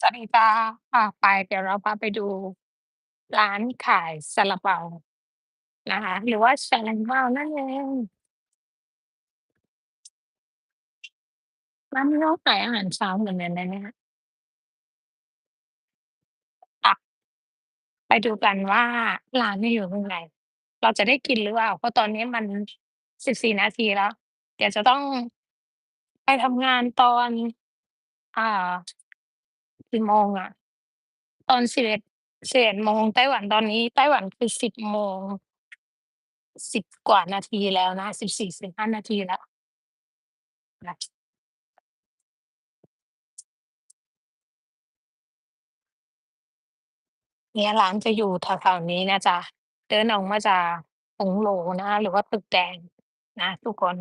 สวัสดีจ้ะพาไป เดี๋ยวเราพาไปดูร้านขายซาลาเปานะคะ หรือว่าแชลงเปานั่นเอง ร้านนี้เขาขายอาหารเช้าเหมือนกันนะเนี่ย ค่ะ ไปดูกันว่าร้านเนี่ยอยู่ตรงไหน เราจะได้กินหรือเปล่า?เพราะตอนนี้มัน 14 นาทีแล้ว เดี๋ยวจะต้องไปทำงานตอน อ่า กี่โมงอะ ตอน11 11โมง ไต้หวันตอนนี้ ไต้หวันคือ10โมง10กว่านาทีแล้วนะ14-15นาทีแล้ว เนี่ยร้านจะอยู่แถว ๆ นี้นะจ๊ะ เดินออกมาจากหงโหลนะคะหรือว่าตึกแดงนะทุกคน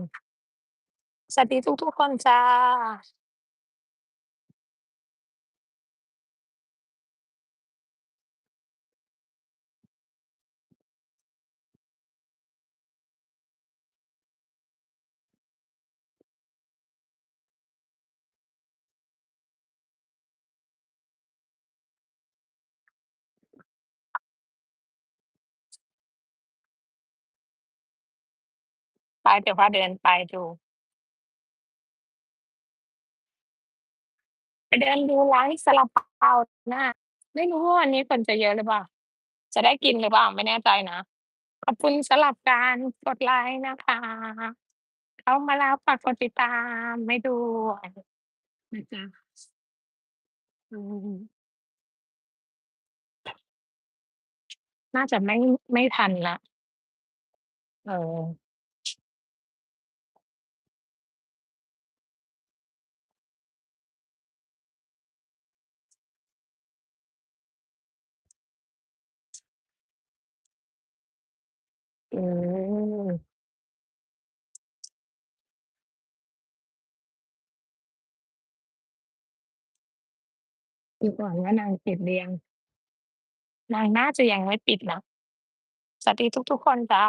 สวัสดีทุก ๆ คนจ้ะ ไปเดี๋ยวพาเดินไปดูไปเดินดูร้านซาลาเปาหนะไม่รู้ว่าวันนี้คนจะเยอะหรือเปล่า จะได้กินหรือเปล่าไม่แน่ใจนะ ขอบคุณสำหรับการกดไลก์นะคะ เข้ามาแล้วฝากกดติดตามให้ด้วยนะจ๊ะน่าจะไม่ไม่ทันล้วเออ อืม ดูก่อนว่านางปิดหรือยัง นางน่าจะยังไม่ปิดนะ สวัสดีทุก ๆ คนจ้ะ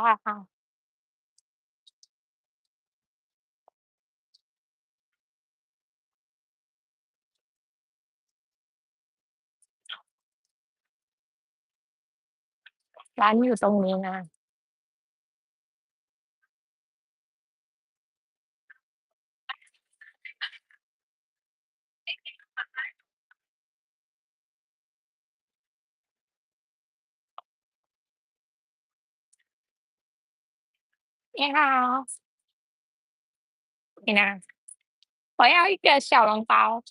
ร้านอยู่ตรงนี้นะ 你好，你呢？我要一个小笼包。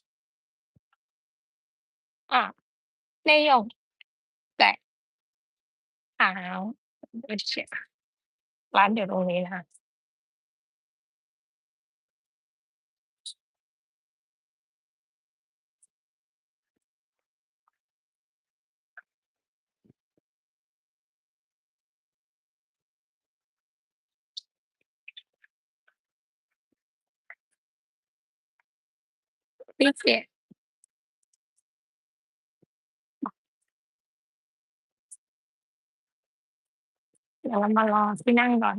啊，内容。对。好，不行，懒点弄你了。 ตรงนี้นะคะพิเศษเดี๋ยวเรามารอที่นั่งก่อน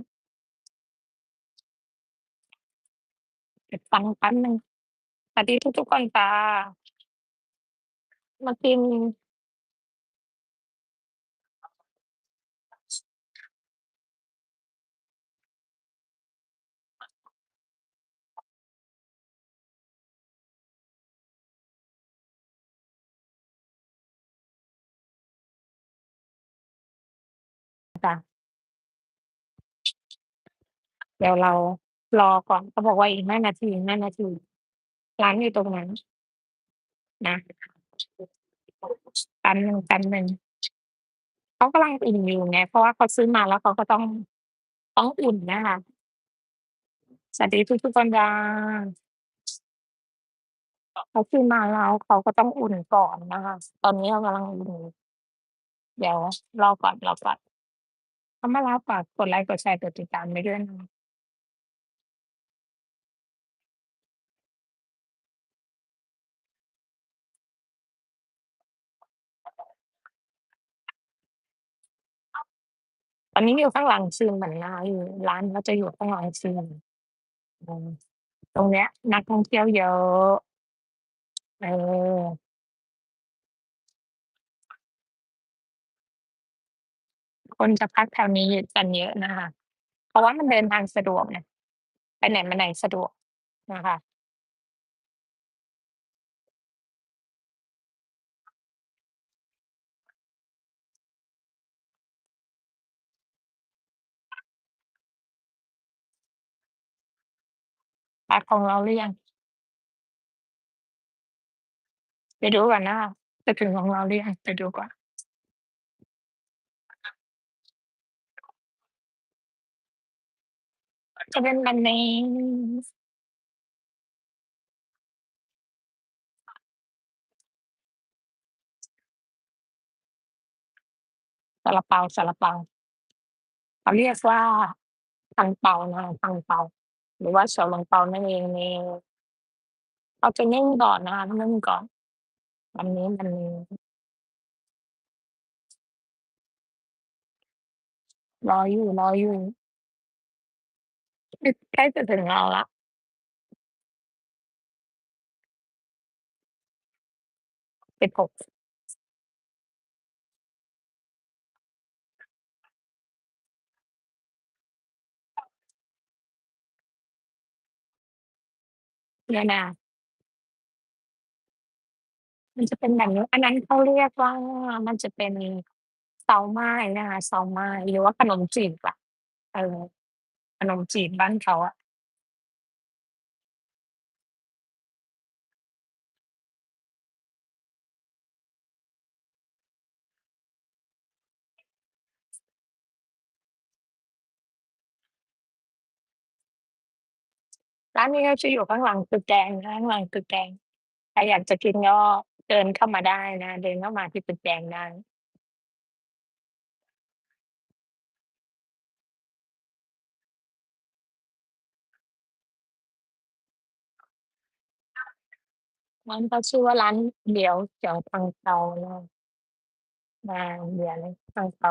เก็บตังค์แป๊บหนึ่งสวัสดีทุกๆคนจ้ะมากิน จ้ะ เดี๋ยวเรารอก่อน เขาบอกว่าอีก5นาที5นาที ร้านอยู่ตรงนั้น นะแป๊บหนึ่ง เขากำลังอุ่นอยู่ไง เพราะว่าเขาซื้อมาแล้วเขาก็ต้องต้องอุ่นนะคะ สวัสดีทุกๆคนจ้ะเขาซื้อมาแล้วเขาก็ต้องอุ่นก่อนนะคะ ตอนนี้เขากำลังอุ่นอยู่เดี๋ยวรอก่อนรอก่อน เข้ามาแล้วฝากกดไลก์กดแชร์กดติดตามไว้ด้วยนะตอนนี้อยู่ข้างหลังซูมเหมือนนาอยู่ร้านเขาจะอยู่ข้างหลังซูมอืมตรงเนี้ย นักท่องเที่ยวเยอะ เออ คนจะพักแถวนี้กันเยอะนะคะ เพราะว่ามันเดินทางสะดวกไงไปไหนมาไหนสะดวกนะคะบัตรของเราหรือยัง?ไปดูก่อนนะคะจะถึงของเราหรือยังไปดูก่อน จะเป็นแบบนี้สาลาเปาสาลาเปาเราเรียกว่าตังเปานะตังเปา หรือว่าเฉาหลงเปานั่นเองเนี่ยเราจะนึ่งก่อนนะคะนึ่งก่อนวันนี้วันนี้รออยู่รออยู่ ใกล้ใกล้จะถึงเราแล้ว 16เนี่ยนะ มันจะเป็นแบบนี้ อันนั้นเขาเรียกว่า มันจะเป็นเซาม่ายนะคะ เซาม่าย หรือว่าขนมจีบอะ เออ ขนมจีบบ้านเขาอะร้านนี้ก็จะอยู่ข้างหลังตึกแดงนะข้างหลังตึกแดง ใครอยากจะกินก็เดินเข้ามาได้นะ เดินเข้ามาที่ตึกแดงได้ ร้านเขาชื่อว่าร้านเหลียวเจ๋อซังเปานะคะอาเหลียวซังเปา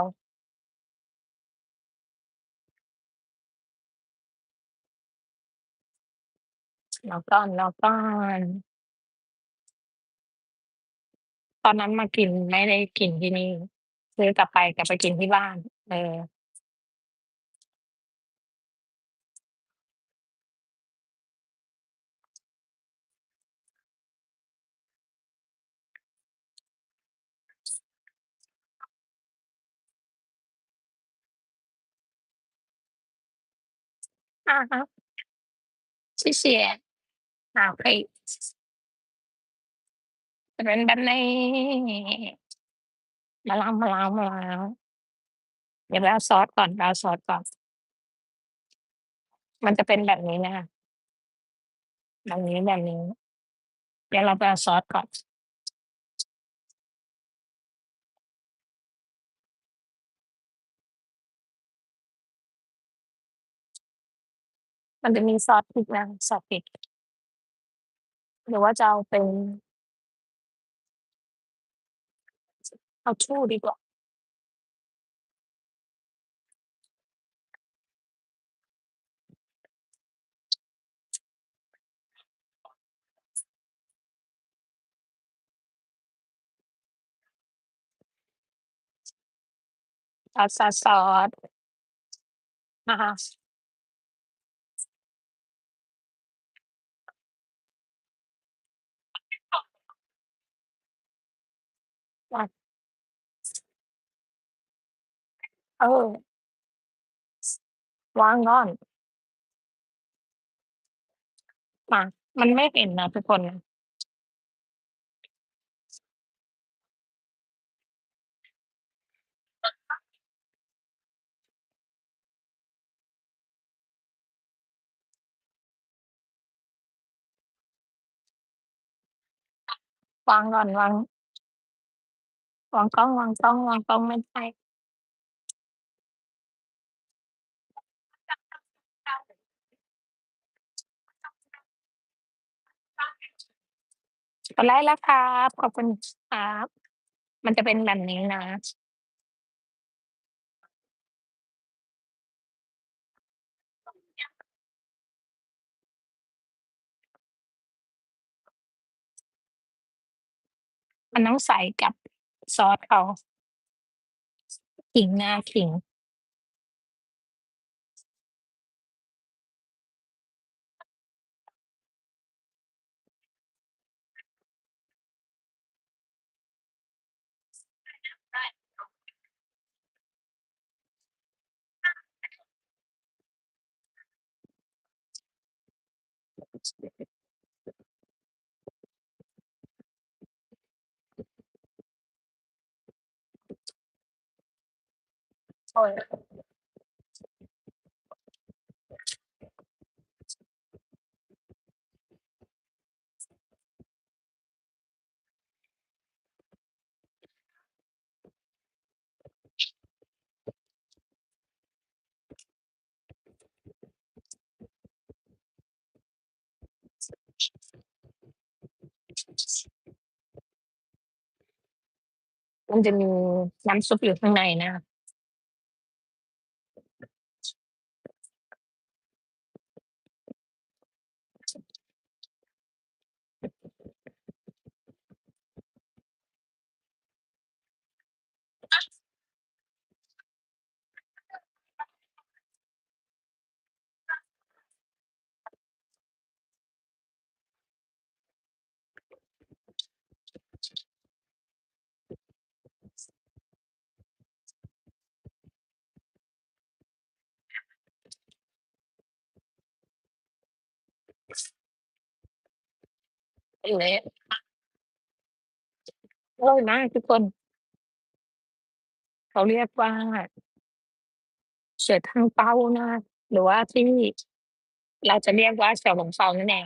รอก่อนรอก่อนตอนนั้นมากินไม่ได้กินที่นี่ซื้อกลับไปกลับไปกินที่บ้าน เออ อะฮะ 谢谢 好，可以 จะเป็นแบบนี้ มาแล้ว มาแล้ว มาแล้ว เดี๋ยวไปเอาซอสก่อน ไปเอาซอสก่อน มันจะเป็นแบบนี้นะคะ แบบนี้ ๆ เดี๋ยวเราไปเอาซอสก่อน มันจะมีซอสพริกนะซอสพริกหรือว่าจะเอาเป็น เอาชู่ดีกว่า ซอสซอสซอสอะฮะ จ้ะ เออ วางก่อนมามันไม่เห็นนะทุกคน วางก่อน วาง วางกล้อง วางกล้อง วางกล้อง ไม่ได้ กดไลก์แล้วครับ ขอบคุณครับ มันจะเป็นแบบนี้นะ มันต้องใส่กับ ซอสเขาขิงนะขิง โอ้ยมันจะมีน้ำซุปอยู่ข้างในนะคะ เละอร่อยมากทุกคน เขาเรียกว่า เสือทางเป้านะ หรือว่าที่เราจะเรียกว่าเสือหลงเปานั่นเอง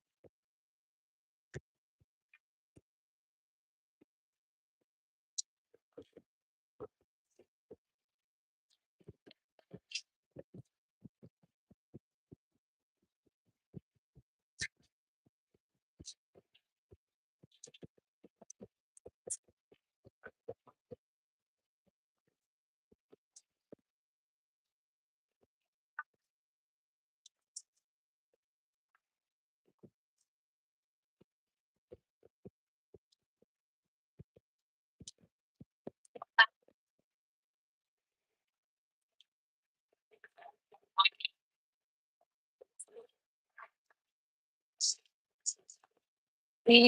นี่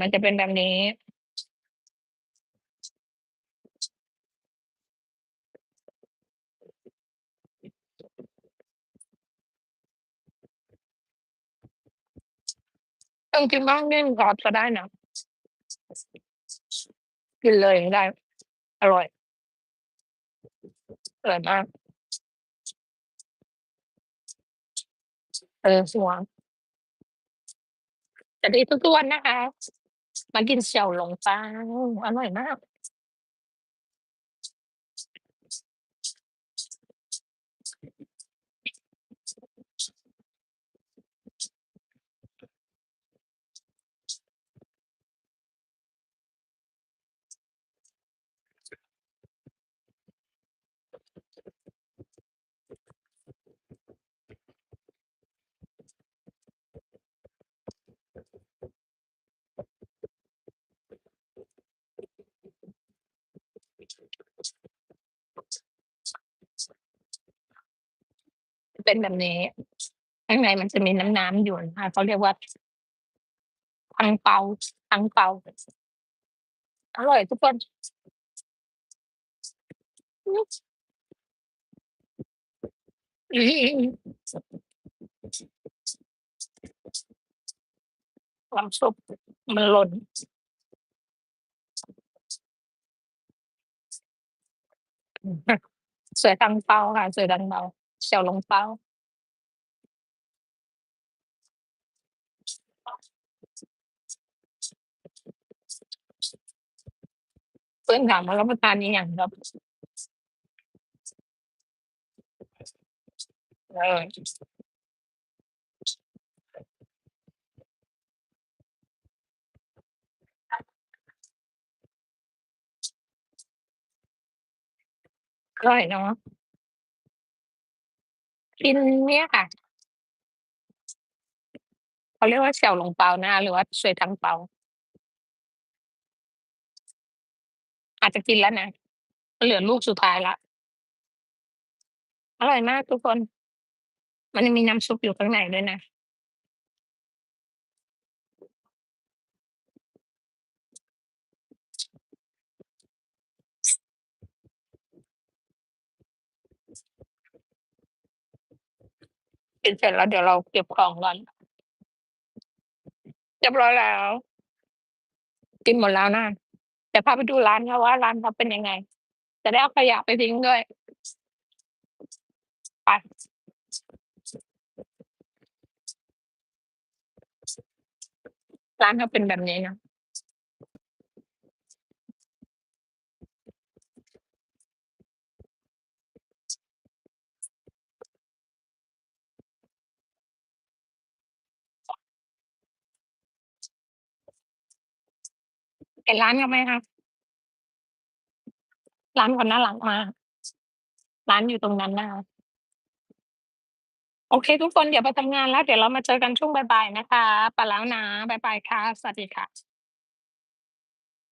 มันจะเป็นแบบนี้จริงๆต้องจิ้มซอสก็ได้นะ กินเลยก็ได้ อร่อยอร่อยมากเออสวง สวัสดีทุกๆวันนะคะ มากินเสี่ยวหลงเปาอร่อยมาก เป็นแบบนี้ ข้างในมันจะมีน้ำน้ำอยู่นะคะเขาเรียกว่าทังเปาทังเปาอร่อยทุกคนความซุปมันหล่นสวยตังเปาค่ะ สวยตังเปา เสี่ยวหลงเปาเพิ่นถามว่ารับประทานอิหยังครับ?เออ อร่อยเนาะ กินเนี่ยค่ะ เขาเรียกว่า เสี่ยวหลงเปานะคะ หรือว่าสวยทั้งเปา อาจจะกินแล้วนะ เหลือลูกสุดท้ายแล้ว อร่อยมากทุกคน มันยังมีน้ำซุปอยู่ข้างในด้วยนะ กินเสร็จแล้วเดี๋ยวเราเก็บของก่อนเรียบร้อยแล้ว กินหมดแล้วนะเดี๋ยวพาไปดูร้านเขาว่าร้านเขาเป็นยังไง จะได้เอาขยะไปทิ้งด้วยไปร้านเขาเป็นแบบนี้นะ เห็นร้านเขาไหมคะ?ร้านคนน่ารักมากร้านอยู่ตรงนั้นนะคะโอเค ทุกคนเดี๋ยวไปทำงานแล้ว เดี๋ยวเรามาเจอกันช่วงบ่ายๆนะคะไปแล้วนะบ๊ายบายค่ะ สวัสดีค่ะ